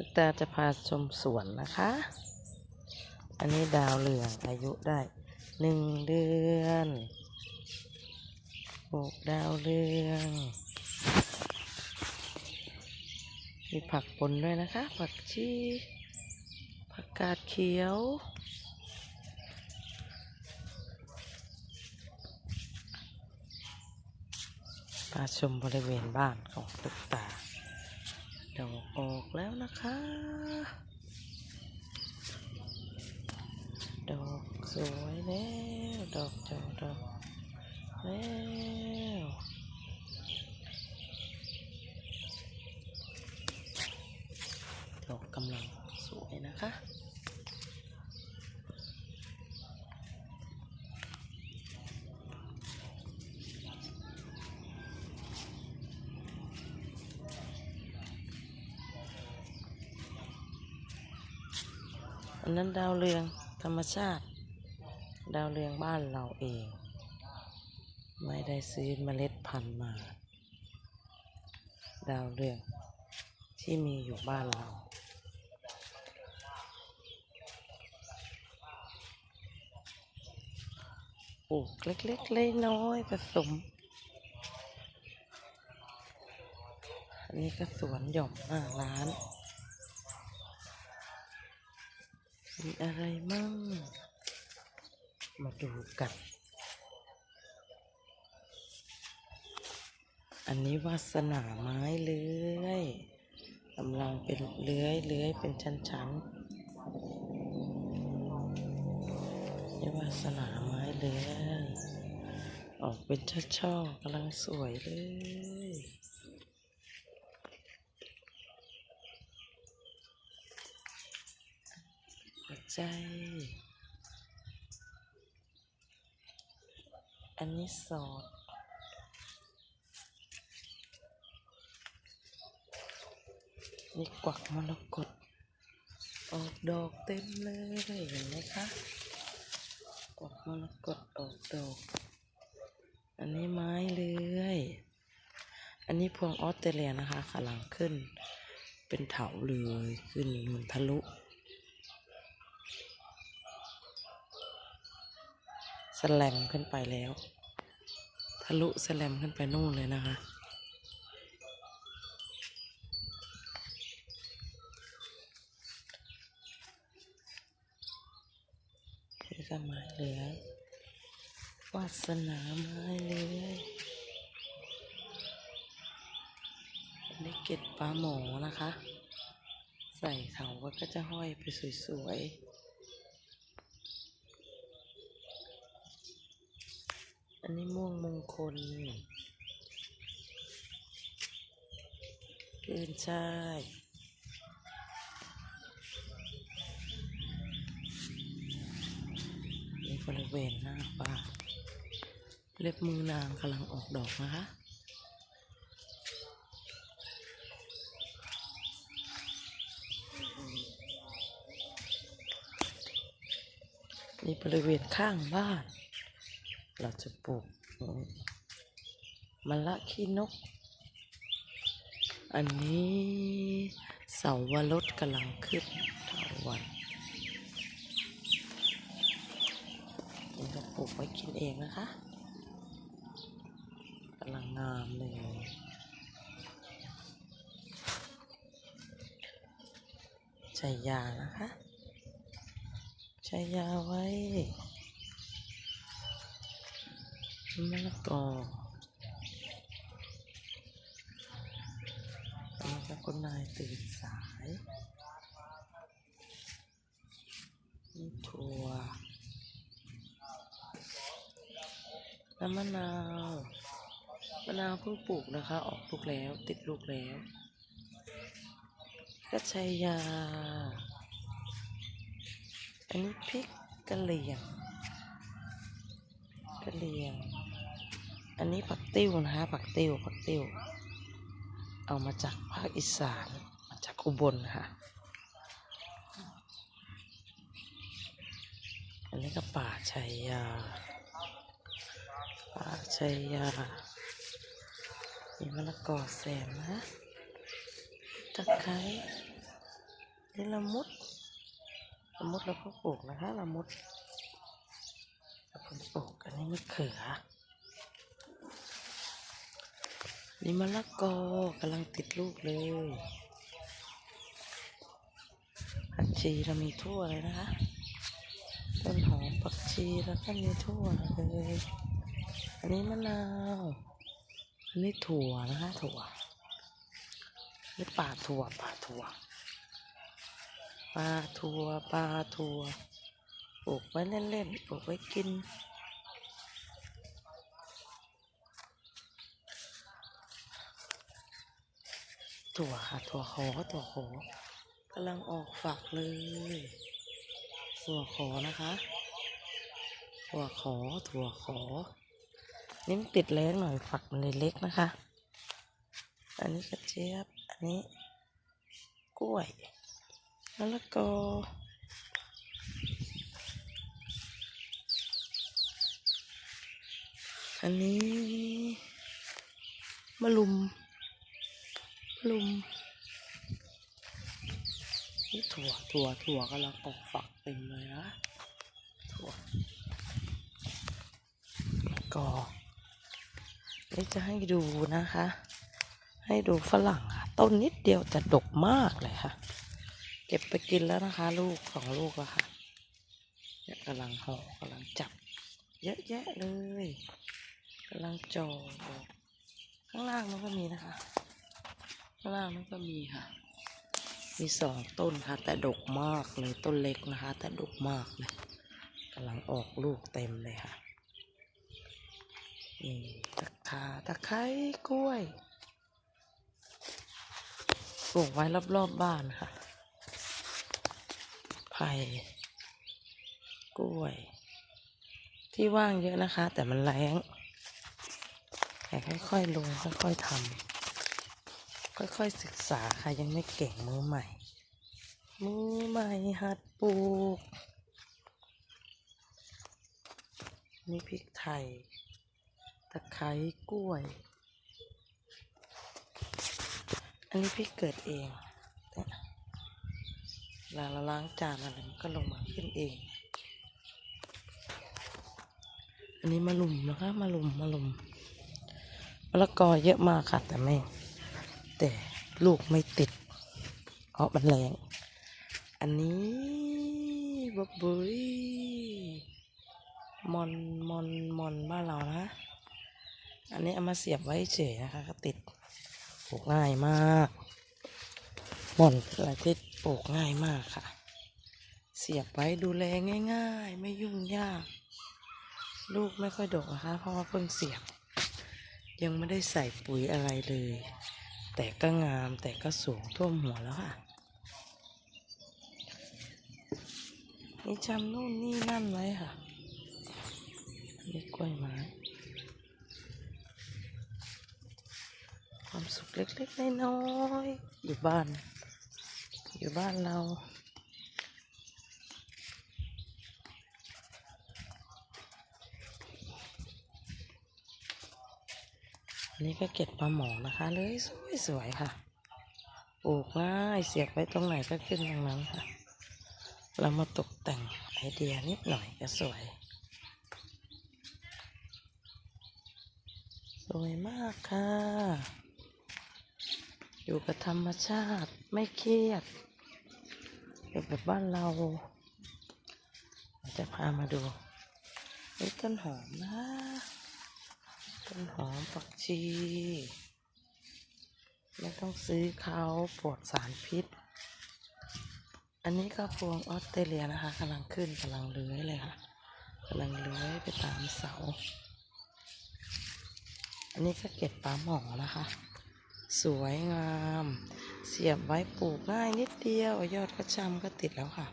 ตุ๊กตาจะพาชมสวนนะคะ อันนี้ดาวเหลืองอายุได้หนึ่งเดือนปลูกดาวเรือง มีผักปนด้วยนะคะ ผักชีผักกาดเขียว พาชมบริเวณบ้านของตุ๊กตา ดอกออกแล้วนะคะ ดอกสวยแล้ว ดอกจอดอกแล้วดอกกำลังสวยนะคะ อันนั้นดาวเรืองธรรมชาติ ดาวเรืองบ้านเราเอง ไม่ได้ซื้อเมล็ดพันธุ์มา ดาวเรืองที่มีอยู่บ้านเรา ปลูกเล็กๆเล็กน้อยผสม อันนี้ก็สวนหย่อมหน้าร้าน มีอะไรมั่ง มาดูกัน อันนี้วาสนาไม้เลื้อยกำลังเป็นเลื้อยเลื้อยเป็นชั้นๆนี่วาสนาไม้เลื้อย ออกเป็นช่อๆกำลังสวยเลย หัว ใจ อันนี้สอด นี่กวักมรกตออกดอกเต็มเลยเห็นไหมคะกวักมรกตออกดอก อันนี้ไม้เลื้อย อันนี้พวงออสเตรเลียนะคะกำลังขึ้น เป็นเถาเลยขึ้นนูนทะลุ สแลมขึ้นไปแล้ว ทะลุสแลมขึ้นไปนู่นเลยนะคะ นี่ก็ไม้เลื้อยวาสนาไม้เลื้อยนี่เก็ดปลาหมอนะคะ ใส่เขาก็จะห้อยไปสวยๆ อันนี้ มงคลเกินช่ายนี่บริเวณหน้าป่าเล็บมือนางกำลังออกดอกนะคะนี่บริเวณข้างบ้าน เราจะปลูก มะละขี้นก อันนี้เสาวรสกำลังขึ้นเถาวันนี่เราปลูกไว้กินเองนะคะกำลังงามเลยใช้ยานะคะ ใช้ยาไว้ มะละกออันนี้ก็คุณนายตื่นสายนี่ถั่วน้ำมะนาว มะนาวเพิ่งปลูกนะคะ ออกลูกแล้ว ติดลูกแล้วก็ใช้ยา อันนี้พริกกะเหรี่ยงกะเหรี่ยง อันนี้ผักติ้วนะคะผักติ้วผักติ้ว เอามาจากภาคอีสาน มาจากอุบลค่ะ อันนี้ก็ป่าชัยยา ป่าชัยยามีมะละกอแซมนะตะไคร้นี่ละมุดละมุดเราก็ปลูกนะคะละมุดเราปลูกอันนี้มะเขือ นี่มะละกอกำลังติดลูกเลยผักชีเรามีทั่วเลยนะคะ ต้นหอมผักชีแล้วก็มีทั่วเลย อันนี้มะนาว อันนี้ถั่วนะคะ ถั่ว นี่ป่าถั่วป่าถั่วปลาถั่วปลาถั่วปลูกไว้เล่นๆปลูกไว้กิน ถั่วค่ะ ถั่วขอถั่วขอกำลังออกฝักเลย ถั่วขอนะคะ ถั่วขอถั่วขอนี่มันติดแรงหน่อยฝักมันเลยเล็กนะคะ อันนี้กระเจี๊ยบ อันนี้กล้วยมะละกออันนี้มะลุม ลุมนี่ถั่วถั่วถั่วกำลังออกฝักเต็มเลยนะถั่วก็นี่จะให้ดูนะคะ ให้ดูฝรั่งค่ะ ต้นนิดเดียวแต่ดกมากเลยค่ะ เก็บไปกินแล้วนะคะ ลูกสองลูกแล้วค่ะเนี่ยกำลังห่อกำลังจับ เยอะแยะเลยกำลังจอออกข้างล่างมันก็มีนะคะางล่างมันก็มีค่ะ มีสองต้นค่ะ แต่ดกมากเลยต้นเล็กนะคะ แต่ดกมากเลยกำลังออกลูกเต็มเลยค่ะนี่ตะขาตะไคร้กล้วยปลูกไว้รอบๆบบ้านค่ะไผ่กล้วย ที่ว่างเยอะนะคะ แต่มันแรงแต่ค่อยๆลงค่อยๆทำ ค่อยๆศึกษาค่ะยังไม่เก่งมือใหม่ มือใหม่หัดปลูกนี่พริกไทย ตะไคร้กล้วย อันนี้พริกเกิดเองเนี่ยเวลาเราล้างจานอะไรมันก็ลงมาขึ้นเอง อันนี้มะลุมนะคะมะลุมมะลุมมะละกอเยอะมากค่ะแต่ไม่ แต่ลูกไม่ติดเพราะมันแรง อันนี้บับบุยมอนมอนมอนบ้านเรานะ อันนี้เอามาเสียบไว้เฉยนะคะ ก็ติดปลูกง่ายมากมอนคืออะไรที่ปลูกง่ายมากค่ะ เสียบไว้ดูแลง่าย ๆ ไม่ยุ่งยาก ลูกไม่ค่อยดกนะคะ เพราะว่าเพิ่งเสียบ ยังไม่ได้ใส่ปุ๋ยอะไรเลย แต่ก็งามแต่ก็สูงท่วมหัวแล้วค่ะนี่จำนู่นนี่นั่นไว้ค่ะนี่กล้วยไม้ความสุขเล็กๆน้อยๆอยู่บ้าน อยู่บ้านเรา อันนี้ก็เก็บปลาหมอนะคะ เลยสวยๆค่ะ ปลูกง่ายเสียบไว้ตรงไหนก็ขึ้นตรงนั้นค่ะ เรามาตกแต่งไอเดียนิดหน่อยก็สวย สวยมากค่ะ อยู่กับธรรมชาติไม่เครียดอยู่แบบบ้านเราจะพามาดูต้นหอมนะ ต้นหอมผักชี ไม่ต้องซื้อเขาปลอดสารพิษ อันนี้ก็พวงออสเตรเลียนะคะกำลังขึ้นกำลังเลื้อยเลยค่ะกำลังเลื้อยไปตามเสา อันนี้ก็เก็บปลาหมอนะคะ สวยงาม เสียบไว้ปลูกง่ายนิดเดียวยอดกระชำก็ติดแล้วค่ะ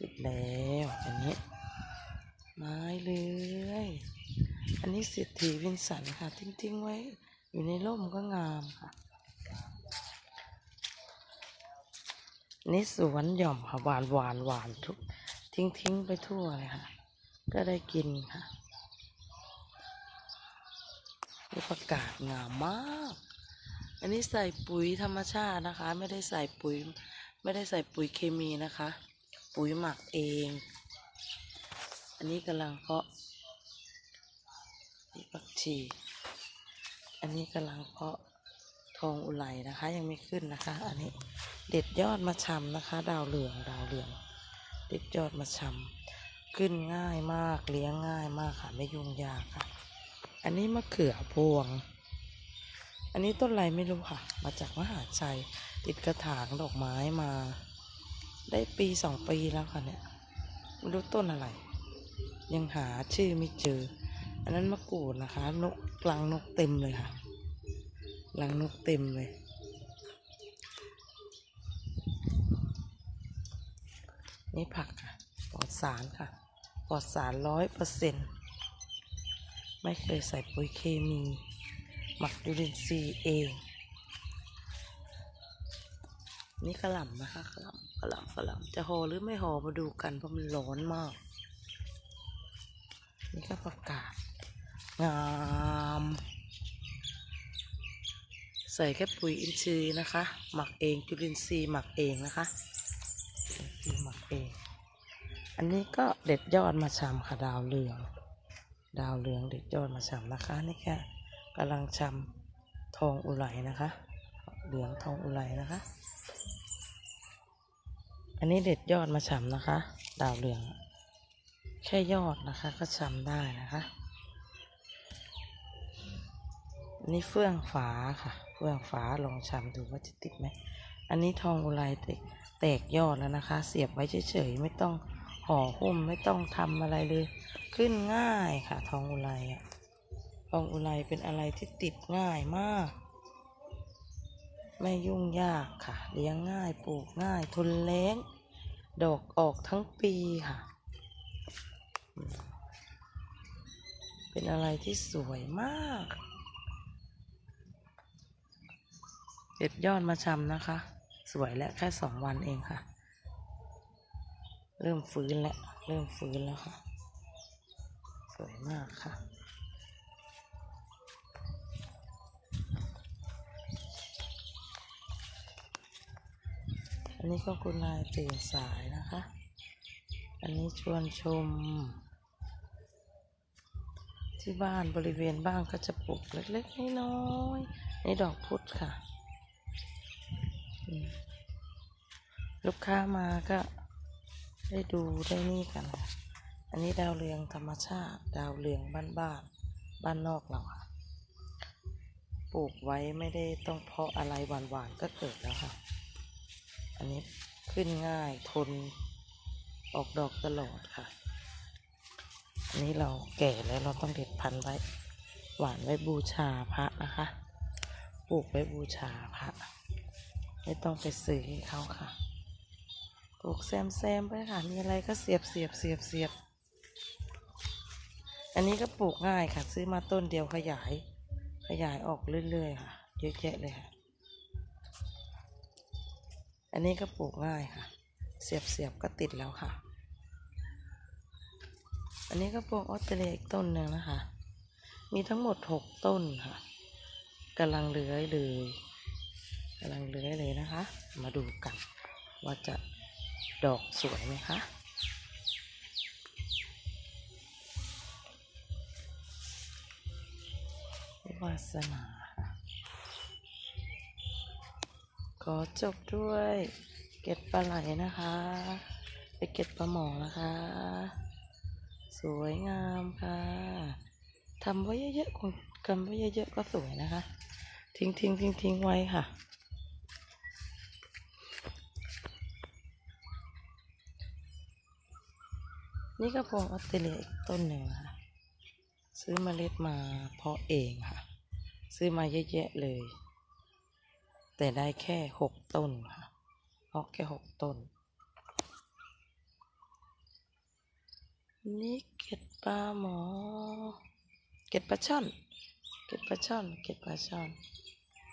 ติดแล้วอันนี้ ไม้เลื้อย อันนี้สิทธีวินสันค่ะ ทิ้งๆไว้ อยู่ในร่มก็งามค่ะนี่สวนหย่อมค่ะหวานหวานหวานทุก ทิ้งทิ้งๆไปทั่วเลยค่ะ ก็ได้กินค่ะนี่ประกาศงามมาก อันนี้ใส่ปุ๋ยธรรมชาตินะคะ ไม่ได้ใส่ปุ๋ย ไม่ได้ใส่ปุ๋ยเคมีนะคะ ปุ๋ยหมักเอง อันนี้กำลังเพาะ ผักชี อันนี้กำลังเพาะทองอุไรนะคะ ยังไม่ขึ้นนะคะ อันนี้เด็ดยอดมาชำนะคะ ดาวเหลืองดาวเหลือง เด็ดยอดมาชำขึ้นง่ายมากเลี้ยงง่ายมากค่ะ ไม่ยุ่งยากค่ะ อันนี้มะเขือพวง อันนี้ต้นอะไรไม่รู้ค่ะ มาจากมหาชัยติดกระถางดอกไม้มา ได้ปีสองปีแล้วค่ะเนี่ยไม่รู้ต้นอะไร ยังหาชื่อไม่เจอ อันนั้นมะกรูดนะคะ นกลังนกเต็มเลยค่ะลังนกเต็มเลย นี่ผักค่ะปลอดสารค่ะปลอดสารร้อยเปอร์เซ็นต์ไม่เคยใส่ปุ๋ยเคมี หมักยูรินทรีเอง นี่กระหล่ำนะคะกระหล่ำกระหล่ำกระหล่ำจะห่อหรือไม่ห่อมาดูกันเพราะมันร้อนมาก นี่ก็ประกาศ งามใส่แค่ปุ๋ยอินทรีย์นะคะ หมักเองจุลินทรีย์หมักเองนะคะจุลินทรีย์หมักเอง อันนี้ก็เด็ดยอดมาชำค่ะดาวเรือง ดาวเรืองเด็ดยอดมาชำนะคะนี่แค่กำลังชำทองอุไรนะคะ เหลืองทองอุไรนะคะ อันนี้เด็ดยอดมาชำนะคะ ดาวเรือง แค่ยอดนะคะก็ชำได้นะคะ อันนี้เฟื่องฝาค่ะ เฟื่องฝาลองชำดูว่าจะติดไหม อันนี้ทองอุไรแตกแตกยอดแล้วนะคะ เสียบไว้เฉยๆไม่ต้องห่อหุ้มไม่ต้องทำอะไรเลย ขึ้นง่ายค่ะ ทองอุไรอะทองอุไรเป็นอะไรที่ติดง่ายมาก ไม่ยุ่งยากค่ะ เลี้ยงง่ายปลูกง่ายทนแล้ง ดอกออกทั้งปีค่ะ เป็นอะไรที่สวยมาก เด็ดยอดมาชำนะคะ สวยแล้วแค่สองวันเองค่ะ เริ่มฟื้นแล้วเริ่มฟื้นแล้วค่ะ สวยมากค่ะอันนี้ก็คุณนายตื่นสายนะคะ อันนี้ชวนชม ที่บ้านบริเวณบ้านก็จะปลูกเล็กๆน้อยๆนี่ดอกพุธค่ะ ลูกค้ามาก็ได้ดูได้นี่กันค่ะ อันนี้ดาวเรืองธรรมชาติ ดาวเรืองบ้านบ้านบ้านนอกเราค่ะ ปลูกไว้ไม่ได้ต้องเพาะอะไรหวานๆก็เกิดแล้วค่ะ อันนี้ขึ้นง่ายทนออกดอกตลอดค่ะ อันนี้เราแก่แล้วเราต้องเด็ดพันธุ์ไว้ หวานไว้บูชาพระนะคะ ปลูกไว้บูชาพระ ไม่ต้องไปซื้อให้เขาค่ะปลูกแซมแซมๆไปค่ะ มีอะไรก็เสียบเสียบเสียบเสียบ อันนี้ก็ปลูกง่ายค่ะ ซื้อมาต้นเดียวขยาย ขยายออกเรื่อยๆค่ะ เยอะแยะเลยค่ะ อันนี้ก็ปลูกง่ายค่ะ เสียบเสียบก็ติดแล้วค่ะ อันนี้ก็ปลูกออสเตรเลียอีกต้นหนึ่งนะคะ มีทั้งหมดหกต้นค่ะกำลังเลื้อยเลย กำลังเลื้อยเลยนะคะ มาดูกัน ว่าจะดอกสวยไหมคะวาสนาค่ะขอจบด้วยเก็ดปลาไหลนะคะ ไปเก็บปลาหมอนะคะ สวยงามค่ะทำไว้เยอะๆคงกำไว้เยอะๆก็สวยนะคะ ทิ้งทิ้งทิ้งทิ้งไว้ค่ะ นี่ก็พวงออสเตรเลียอีกต้นหนึ่งนะคะซื้อเมล็ดมาเพาะเองค่ะ ซื้อมาเยอะแยะเลย แต่ได้แค่หกต้นค่ะเพาะแค่หกต้น นี่เก็ดปลาหมอ เก็ดปลาช่อน เก็ดปลาช่อน เก็ดปลาช่อน